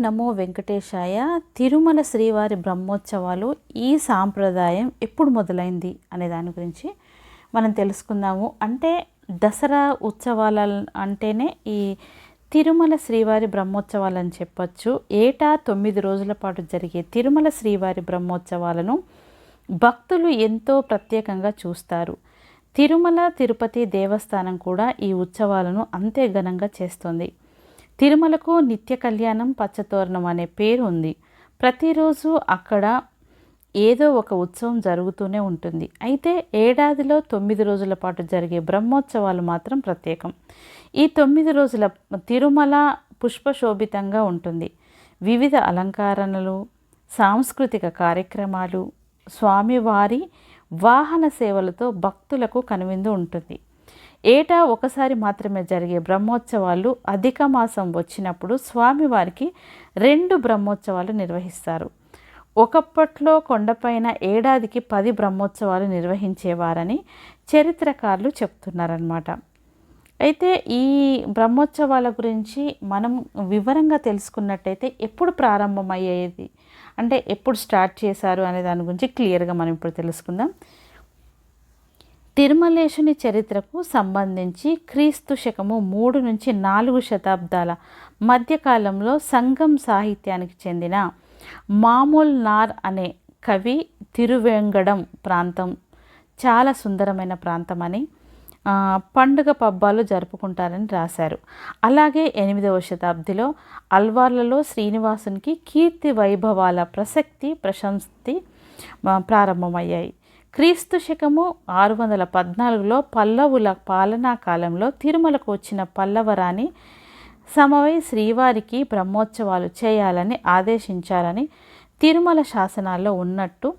నమో వెంకటేశాయ తిరుమల శ్రీవారి బ్రహ్మోత్సవాలు ఈ సాంప్రదాయం ఎప్పుడు మొదలైంది అనే దాని గురించి మనం తెలుసుకుందాము. అంటే దసరా ఉత్సవాల అంటేనే ఈ తిరుమల శ్రీవారి బ్రహ్మోత్సవాలు అని చెప్పచ్చు. ఏటా తొమ్మిది రోజుల పాటు జరిగే తిరుమల శ్రీవారి బ్రహ్మోత్సవాలను భక్తులు ఎంతో ప్రత్యేకంగా చూస్తారు. తిరుమల తిరుపతి దేవస్థానం కూడా ఈ ఉత్సవాలను అంతే ఘనంగా చేస్తుంది. తిరుమలకు నిత్య కళ్యాణం పచ్చతోరణం అనే పేరు ఉంది. ప్రతిరోజు అక్కడ ఏదో ఒక ఉత్సవం జరుగుతూనే ఉంటుంది. అయితే ఏడాదిలో తొమ్మిది రోజుల పాటు జరిగే బ్రహ్మోత్సవాలు మాత్రం ప్రత్యేకం. ఈ తొమ్మిది రోజుల తిరుమల పుష్పశోభితంగా ఉంటుంది. వివిధ అలంకరణలు సాంస్కృతిక కార్యక్రమాలు స్వామివారి వాహన సేవలతో భక్తులకు కనువిందు ఉంటుంది. ఏటా ఒకసారి మాత్రమే జరిగే బ్రహ్మోత్సవాలు అధిక మాసం వచ్చినప్పుడు స్వామివారికి రెండు బ్రహ్మోత్సవాలు నిర్వహిస్తారు. ఒకప్పట్లో కొండపైన ఏడాదికి పది బ్రహ్మోత్సవాలు నిర్వహించేవారని చరిత్రకారులు చెప్తున్నారనమాట అయితే ఈ బ్రహ్మోత్సవాల గురించి మనం వివరంగా తెలుసుకున్నట్టయితే ఎప్పుడు ప్రారంభమయ్యేది? అంటే ఎప్పుడు స్టార్ట్ చేశారు అనే దాని గురించి క్లియర్గా మనం ఇప్పుడు తెలుసుకుందాం. తిరుమలేశుని చరిత్రకు సంబంధించి క్రీస్తు శకము మూడు నుంచి నాలుగు శతాబ్దాల మధ్యకాలంలో సంగం సాహిత్యానికి చెందిన మామూల్ నార్ అనే కవి తిరువేంగడం ప్రాంతం చాలా సుందరమైన ప్రాంతం అని పండుగ పబ్బాలు జరుపుకుంటారని రాశారు. అలాగే ఎనిమిదవ శతాబ్దిలో అల్వార్లలో శ్రీనివాసునికి కీర్తి వైభవాల ప్రసక్తి ప్రశంసి ప్రారంభమయ్యాయి. క్రీస్తు శకము ఆరు వందల పద్నాలుగులో పల్లవుల పాలనా కాలంలో తిరుమలకు వచ్చిన పల్లవరాని సమవై శ్రీవారికి బ్రహ్మోత్సవాలు చేయాలని ఆదేశించారని తిరుమల శాసనాల్లో ఉన్నట్టు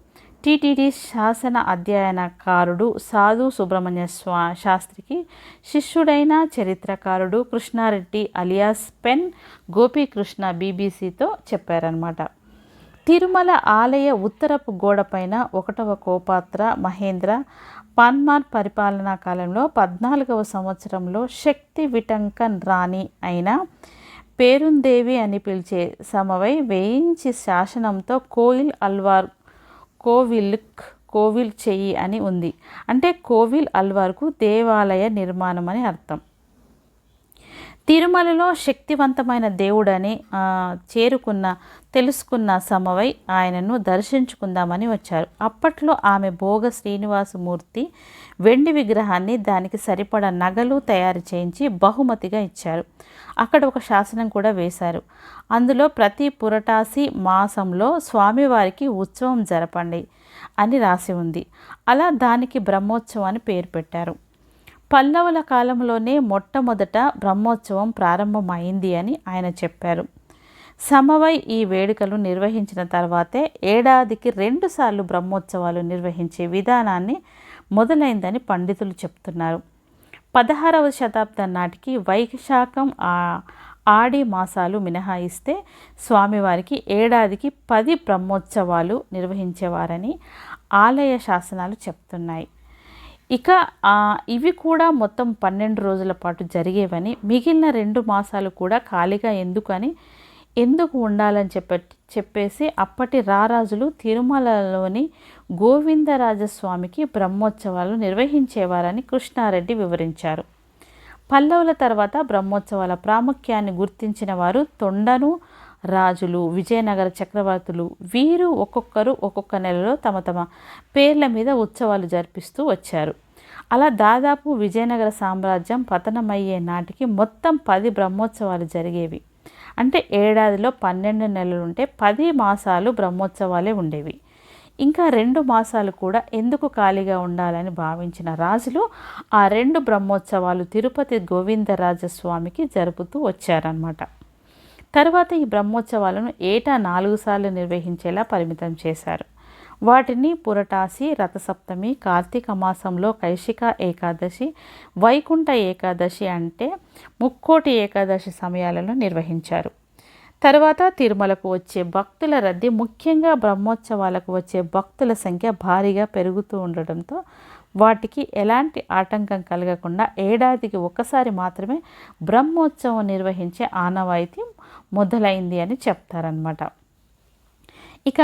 టిటిడి శాసన అధ్యయనకారుడు సాధు సుబ్రహ్మణ్య స్వా శాస్త్రికి శిష్యుడైన చరిత్రకారుడు కృష్ణారెడ్డి అలియాస్ పెన్ గోపీకృష్ణ బీబీసీతో చెప్పారనమాట తిరుమల ఆలయ ఉత్తరపు గోడపైన ఒకటవ కోపాత్ర మహేంద్ర పన్మార్ పరిపాలనా కాలంలో పద్నాలుగవ సంవత్సరంలో శక్తి విటంకన్ రాణి అయిన పేరుందేవి అని పిలిచే సమవై వేయించి శాసనంతో కోయిల్ అల్వార్ కోవిల్క్ కోవిల్ చెయ్యి అని ఉంది. అంటే కోవిల్ అల్వార్కు దేవాలయ నిర్మాణం అని అర్థం. తిరుమలలో శక్తివంతమైన దేవుడని చేరుకున్న తెలుసుకున్న సమవై ఆయనను దర్శించుకుందామని వచ్చారు. అప్పట్లో ఆమె భోగ శ్రీనివాసమూర్తి వెండి విగ్రహాన్ని దానికి సరిపడ నగలు తయారు చేయించి బహుమతిగా ఇచ్చారు. అక్కడ ఒక శాసనం కూడా వేశారు. అందులో ప్రతి పురటాసి మాసంలో స్వామివారికి ఉత్సవం జరపండి అని రాసి ఉంది. అలా దానికి బ్రహ్మోత్సవం అని పేరు పెట్టారు. పల్లవుల కాలంలోనే మొట్టమొదట బ్రహ్మోత్సవం ప్రారంభమైంది అని ఆయన చెప్పారు. సమవై ఈ వేడుకలు నిర్వహించిన తర్వాతే ఏడాదికి రెండుసార్లు బ్రహ్మోత్సవాలు నిర్వహించే విధానాన్ని మొదలైందని పండితులు చెప్తున్నారు. పదహారవ శతాబ్దం నాటికి వైశాఖం ఆడి మాసాలు మినహాయిస్తే స్వామివారికి ఏడాదికి పది బ్రహ్మోత్సవాలు నిర్వహించేవారని ఆలయ శాసనాలు చెప్తున్నాయి. ఇక ఇవి కూడా మొత్తం పన్నెండు రోజుల పాటు జరిగేవని మిగిలిన రెండు మాసాలు కూడా ఖాళీగా ఎందుకని ఎందుకు ఉండాలని చెప్ప చెప్పేసి అప్పటి రారాజులు తిరుమలలోని గోవిందరాజస్వామికి బ్రహ్మోత్సవాలు నిర్వహించేవారని కృష్ణారెడ్డి వివరించారు. పల్లవుల తర్వాత బ్రహ్మోత్సవాల ప్రాముఖ్యాన్ని గుర్తించిన వారు తొండను రాజులు విజయనగర చక్రవర్తులు వీరు ఒక్కొక్కరు ఒక్కొక్క నెలలో తమ తమ పేర్ల మీద ఉత్సవాలు జరిపిస్తూ వచ్చారు. అలా దాదాపు విజయనగర సామ్రాజ్యం పతనమయ్యే నాటికి మొత్తం పది బ్రహ్మోత్సవాలు జరిగేవి. అంటే ఏడాదిలో పన్నెండు నెలలు ఉంటే పది మాసాలు బ్రహ్మోత్సవాలే ఉండేవి. ఇంకా రెండు మాసాలు కూడా ఎందుకు ఖాళీగా ఉండాలని భావించిన రాజులు ఆ రెండు బ్రహ్మోత్సవాలు తిరుపతి గోవిందరాజస్వామికి జరుపుతూ వచ్చారనమాట తర్వాత ఈ బ్రహ్మోత్సవాలను ఏటా నాలుగు సార్లు నిర్వహించేలా పరిమితం చేశారు. వాటిని పురటాసి రథసప్తమి కార్తీక మాసంలో కైశిక ఏకాదశి వైకుంఠ ఏకాదశి అంటే ముక్కోటి ఏకాదశి సమయాలలో నిర్వహించారు. తర్వాత తిరుమలకు వచ్చే భక్తుల రద్దీ ముఖ్యంగా బ్రహ్మోత్సవాలకు వచ్చే భక్తుల సంఖ్య భారీగా పెరుగుతూ ఉండడంతో వాటికి ఎలాంటి ఆటంకం కలగకుండా ఏడాదికి ఒకసారి మాత్రమే బ్రహ్మోత్సవం నిర్వహించే ఆనవాయితీ మొదలైంది అని చెప్తారనమాట ఇక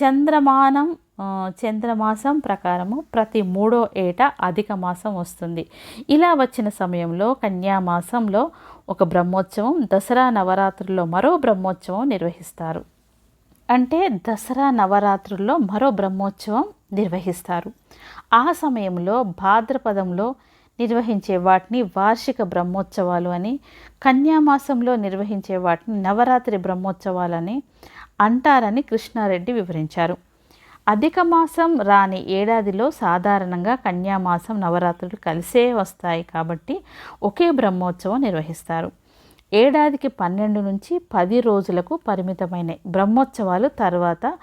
చంద్రమానం చంద్రమాసం ప్రకారము ప్రతి మూడో ఏట అధిక మాసం వస్తుంది. ఇలా వచ్చిన సమయంలో కన్యామాసంలో ఒక బ్రహ్మోత్సవం దసరా నవరాత్రుల్లో మరో బ్రహ్మోత్సవం నిర్వహిస్తారు. అంటే దసరా నవరాత్రుల్లో మరో బ్రహ్మోత్సవం నిర్వహిస్తారు. ఆ సమయంలో భాద్రపదంలో నిర్వహించే వాటిని వార్షిక బ్రహ్మోత్సవాలు అని కన్యామాసంలో నిర్వహించే వాటిని నవరాత్రి బ్రహ్మోత్సవాలని అంటారని కృష్ణారెడ్డి వివరించారు. అధిక మాసం రాని ఏడాదిలో సాధారణంగా కన్యామాసం నవరాత్రులు కలిసే వస్తాయి కాబట్టి ఒకే బ్రహ్మోత్సవం నిర్వహిస్తారు. ఏడాదికి పన్నెండు నుంచి పది రోజులకు పరిమితమైన బ్రహ్మోత్సవాలు తర్వాత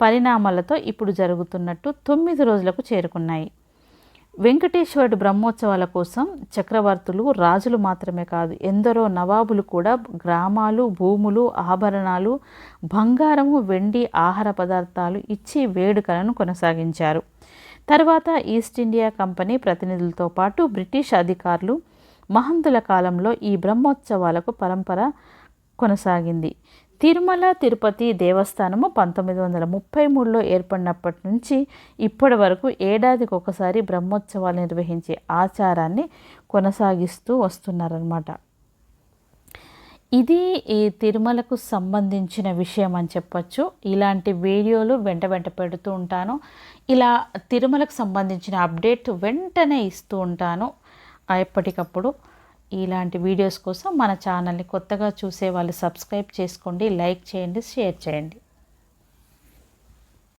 పరిణామాలతో ఇప్పుడు జరుగుతున్నట్టు తొమ్మిది రోజులకు చేరుకున్నాయి. వెంకటేశ్వరుడు బ్రహ్మోత్సవాల కోసం చక్రవర్తులు రాజులు మాత్రమే కాదు ఎందరో నవాబులు కూడా గ్రామాలు భూములు ఆభరణాలు బంగారము వెండి ఆహార పదార్థాలు ఇచ్చి వేడుకలను కొనసాగించారు. తర్వాత ఈస్ట్ ఇండియా కంపెనీ ప్రతినిధులతో పాటు బ్రిటిష్ అధికారులు మహంతుల కాలంలో ఈ బ్రహ్మోత్సవాలకు పరంపర కొనసాగింది. తిరుమల తిరుపతి దేవస్థానము పంతొమ్మిది వందల ముప్పై మూడులో ఏర్పడినప్పటి నుంచి ఇప్పటి వరకు ఏడాదికి ఒకసారి బ్రహ్మోత్సవాలు నిర్వహించే ఆచారాన్ని కొనసాగిస్తూ వస్తున్నారనమాట ఇది ఈ తిరుమలకు సంబంధించిన విషయం అని చెప్పచ్చు. ఇలాంటి వీడియోలు వెంట వెంట పెడుతూ ఉంటాను. ఇలా తిరుమలకు సంబంధించిన అప్డేట్ వెంటనే ఇస్తూ ఉంటాను. ఎప్పటికప్పుడు ఇలాంటి వీడియోస్ కోసం మన ఛానల్ని కొత్తగా చూసే వాళ్ళు సబ్స్క్రైబ్ చేసుకోండి లైక్ చేయండి షేర్ చేయండి.